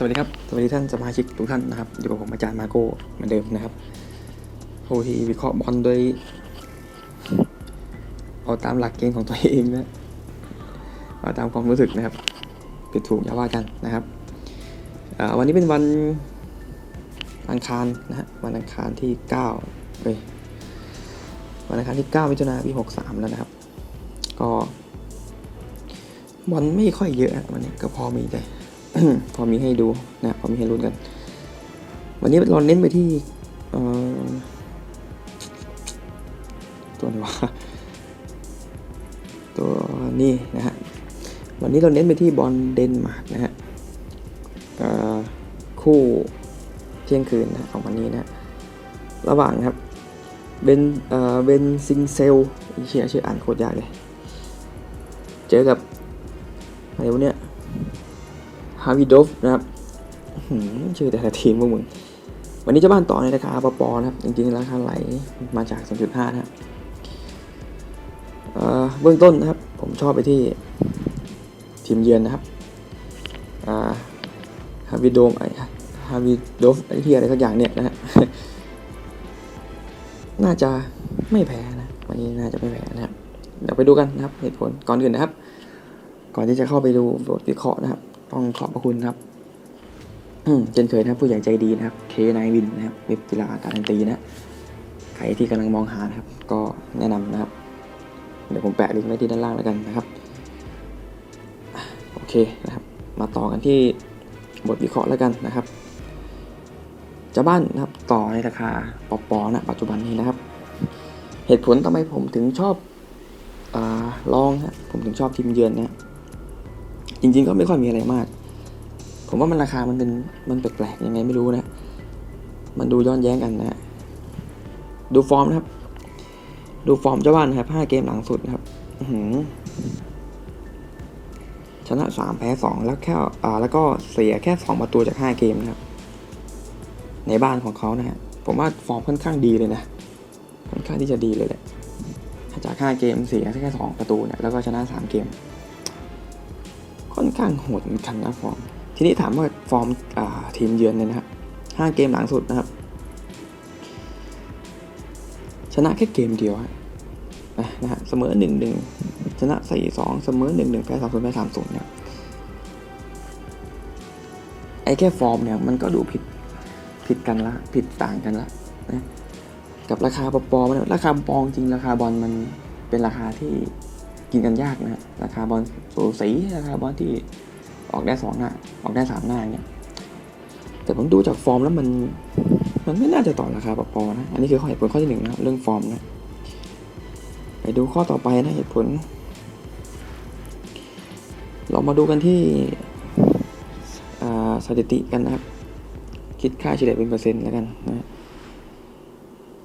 สวัสดีครับสวัสดีท่านสมาชิกทุกท่านนะครับอยู่กับผมอาจารย์มาโก้เหมือนเดิมนะครับผู้ที่วิเคราะห์บอลโดยเอาตามหลักเกณฑ์ของตัวเองนะเอาตามความรู้สึกนะครับผิดถูกอย่าว่ากันนะครับวันนี้เป็นวันอังคารนะฮะวันอังคารที่9เฮ้ยวันอังคารที่9มิถุนายนปี63แล้วนะครับ ก็บอลไม่ค่อยเยอะวันนี้ก็พอมีแต่ พอมีให้ดูนะพอมีให้ลุ้นกัน วันนี้เราเน้นไปที่ตัวไหนวะตัวนี้นะฮะวันนี้เราเน้นไปที่บอลเดนมาร์กนะฮะคู่เที่ยงคืนนะของวันนี้นะ ระหว่างครับเบนเอ่อเบนซิงเซลเชื่อชื่ออ่านโคตรยากเลย เจอกับอะไรวะเนี่ยาวิดอฟนะครับชื่อแต่ละทีมพวกมึง วันนี้เจะบ้านต่อในราคาปปนะครับ จริงๆ ราคาไหลมาจาก 0.5 นะครับเบื้องต้นนะครับ ผมชอบไปที่ทีมเยือนนะครับฮาวิโดมไอฮาวิดฟไอที่อะไรสักอย่างเนี่ยนะฮะน่าจะไม่แพ้นะวันนี้น่าจะไม่แพ้นะครับเดี๋ยวไปดูกันนะครับเหตุผลก่อนอื่นนะครับ ก่อนที่จะเข้าไปดูบทวิเคราะห์นะครับ ต้องขอบพระคุณครับเช่นเคยนะครับผู้ใหญ่ใจดีนะครับเคนายวินนะครับเว็บกีฬาการันตีนะใครที่กำลังมองหานะครับ ก็แนะนำนะครับ เดี๋ยวผมแปะลิงก์ไว้ที่ด้านล่างแล้วกันนะครับโอเคนะครับ มาต่อกันที่บทวิเคราะห์แล้วกันนะครับจะบ้านนะครับต่อในราคาปอปอนะปัจจุบันนี้นะครับ เหตุผลทำไมผมถึงชอบอลองฮะผมถึงชอบทีมเยือนนะ จริง ๆ ก็ไม่ค่อยมีอะไรมาก ผมว่ามันราคามันเป็นมันแปลกๆยังไงไม่รู้นะ มันดูย้อนแย้งกันนะดูฟอร์มนะครับ ดูฟอร์มเจ้าบ้านนะครับห้าเกมหลังสุดนะครับชนะสามแพ้สองแล้วแค่อ่าแล้วก็เสียแค่สองประตูจากห้าเกมนะครับ ในบ้านของเขานะฮะผมว่าฟอร์มค่อนข้างดีเลยนะค่อนข้างที่จะดีเลยแหละจากห้าเกมเสียแค่สองประตูเนี่ยแล้วก็ชนะสามเกม ข้างโหดเหมือนกันนะฟอร์ม ทีนี้ถามว่าฟอร์มอทีมเยือนเนี่ยนะครับห้าเกมหลังสุดนะครับ ชนะแค่เกมเดียวนะนะฮะเสมอหนึ่งหนึ่งชนะสี่สองเสมอหนึ่งหนึ่งแพ้สามศูนย์แพ้สามศูนย์เนี่ยไอ้แค่ฟอร์มเนี่ยมันก็ดูผิดผิดกันละผิดต่างกันละนะกับราคาปปอมันราคาปองจริงราคาบอลมันเป็นราคาที่ กินกันยากนะราคาบอลสูสีราคาบอลที่ออกได้สองหน้าออกได้สามหน้าเนี่ยแต่ผมดูจากฟอร์มแล้วมันมันไม่น่าจะต่อราคาปปอนะ อันนี้คือข้อเหตุผลข้อที่หนึ่งนะเรื่องฟอร์มนะไปดูข้อต่อไปนะเหตุผล เรามาดูกันที่สถิติกันนะครับ คิดค่าเฉลี่ยเป็นเปอร์เซ็นต์แล้วกันนะ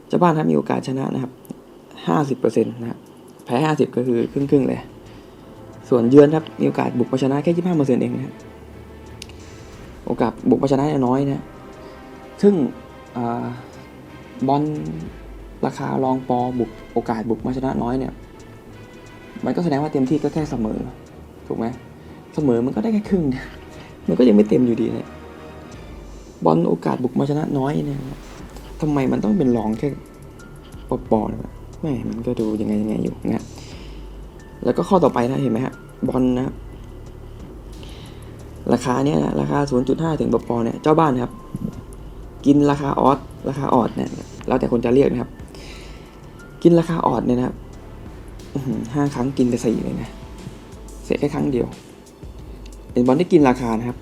เจ้าบ้านครับมีโอกาสชนะนะครับห้าสิบเปอร์เซ็นต์นะครับ แพ้ห้าสิบก็คือครึ่งครึ่งๆเลย ส่วนเยือนครับมีโอกาสบุกมาชนะแค่ยี่ห้าเปอร์เซ็นต์เองนะครับโอกาสบุกมาชนะน้อยนะซึ่งอบอลราคารองปอบุกโอกาสบุกมาชนะน้อยเนี่ย มันก็แสดงว่าเต็มที่ก็แค่เสมอ ถูกไหมเสมอมันก็ได้แค่ครึ่งเนี่ยมันก็ยังไม่เต็มอยู่ดีเนี่ยบอลโอกาสบุกมาชนะน้อยเนี่ยทำไมมันต้องเป็นรองแค่ปอปอเนี่ยวะ แม่มันก็ดูยังไงยังไงอยู่นะแล้วก็ข้อต่อไปนะเห็นไหมฮะบอลนะครับราคาเนี้ยนะราคา 0.5 ถึงปอปอเนี่ยเจ้าบ้านครับ กินราคาออสราคาออดเนี่ยแล้วแต่คนจะเรียกนะครับ กินราคาออดเนี่ยนะครับห้าครั้งกินไปสี่เลยนะเสียแค่ครั้งเดียว เป็นบอลที่กินราคานะครับ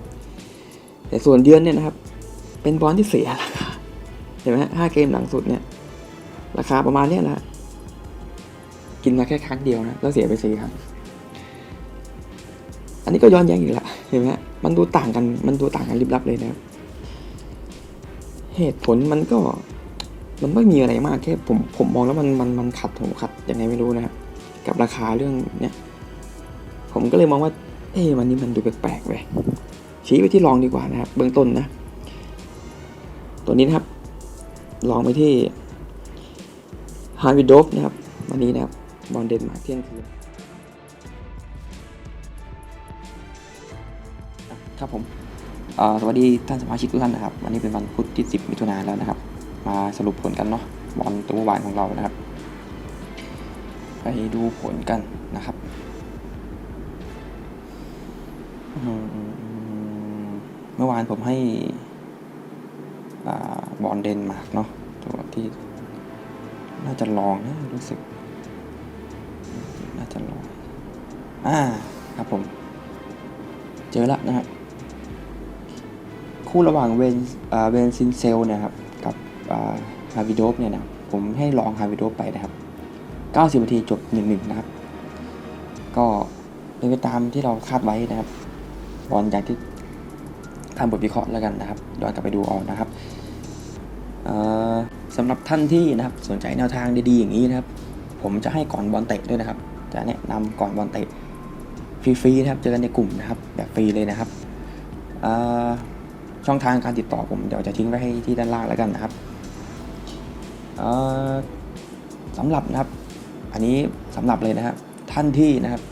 แต่ส่วนเดือนเนี่ยนะครับ เป็นบอลที่เสียราคาเห็นไหมห้าเกมหลังสุดเนี่ย ราคาประมาณเนี้ยนะ กินมาแค่ครั้งเดียวนะแล้วเสียไปสี่ครั้งอันนี้ก็ย้อนแย้งอีกละเห็นไหมฮะมันดูต่างกันมันดูต่างกันลิบลับเลยนะครับเหตุผลมันก็มันไม่มีอะไรมากแค่ผมผมมองแล้วมันมันมันขัดผมขัดยังไงไม่รู้นะครับกับราคาเรื่องเนี้ยผมก็เลยมองว่า เอ๊ะวันนี้มันดูแปลกๆไปชี้ไปที่ลองดีกว่านะครับ เบื้องต้นนะ ตัวนี้นะครับ ลองไปที่ฮาร์วิดอฟนะครับวันนี้นะครับ บอลเดนมาร์กเที่ยงคืนครับผมสวัสดีท่านสมาชิกทุกท่านนะครับ วันนี้เป็นวันพุธที่ 10 มิถุนายนแล้วนะครับ มาสรุปผลกันเนาะบอลตัวเมื่อวานของเรานะครับ ไปดูผลกันนะครับเมื่อวานผมให้อบอลเดนมาร์กเนาะตัวที่น่าจะลองนะรู้สึก องอ่าครับผม เจอแล้วนะครับคู่ระหว่างเวนเวนซินเซลนี่ยครับกับอ่าฮาวิโดฟเนี่ยนะผมให้ลองฮาวิโดฟไปนะครับ 90นาทีจบ 1-1 นะครับ ก็เป็นไปตามที่เราคาดไว้นะครับบอลอย่างที่ทำบทวิเคราะห์แล้วกันนะครับย้อนกลับไปดูเอานะครับสำหรับท่านที่นะครับสนใจแนวทางดีๆอย่างนี้นะครับ ผมจะให้ก่อนบอลเตะด้วยนะครับ จะแนะนำก่อนบอลเตะฟรีๆนะครับเจอกันในกลุ่มนะครับ แบบฟรีเลยนะครับช่องทางการติดต่อผมเดี๋ยวจะทิ้งไว้ให้ที่ด้านล่างแล้วกันนะครับสำหรับนะครับ อันนี้สำหรับเลยนะครับ ท่านที่นะครับ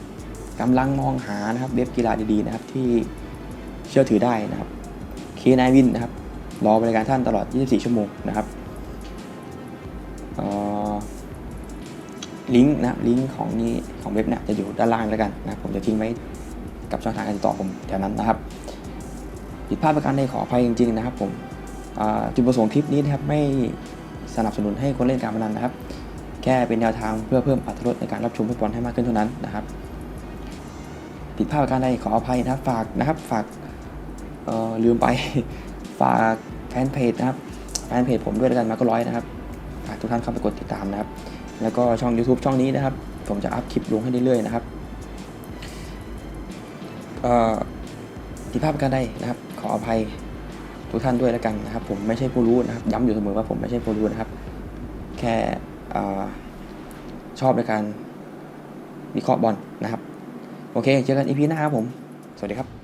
กำลังมองหานะครับเว็บกีฬาดีๆนะครับที่เชื่อถือได้นะครับเคนายวินนะครับรอบริการท่านตลอด 24 ชั่วโมงนะครับ ลิงก์นะลิงก์ของนี้ของเว็บเนี่ยจะอยู่ด้านล่างแล้วกันนะผมจะทิ้งไว้กับช่องทางการติดต่อผมแถวนั้นนะครับผิดพลาดประการใดขออภัยจริงๆนะครับผมจุดประสงค์คลิปนี้นะครับไม่สนับสนุนให้คนเล่นการพนันนะครับ แค่เป็นแนวทางเพื่อเพิ่มอรรถรสในการรับชมฟุตบอลให้มากขึ้นเท่านั้นนะครับผิดพลาดประการใดขออภัยนะครับฝากนะครับฝากลืมไปฝากแฟนเพจนะครับแฟนเพจผมด้วยแล้วกันมาก็ร้อยนะครับฝากทุกท่านเข้าไปกดติดตามนะครับ แล้วก็ช่อง YouTube ช่องนี้นะครับ ผมจะอัพคลิปลงให้เรื่อยๆนะครับเอ่อผิดพลาดประการใดนะครับ ขออภัยทุกท่านด้วยแล้วกันนะครับ ผมไม่ใช่ผู้รู้นะครับ ย้ำอยู่เสมอว่าผมไม่ใช่ผู้รู้นะครับ แค่ชอบในการวิเคราะห์บอลนะครับ โอเค เจอกันอีพีหน้าครับผม สวัสดีครับ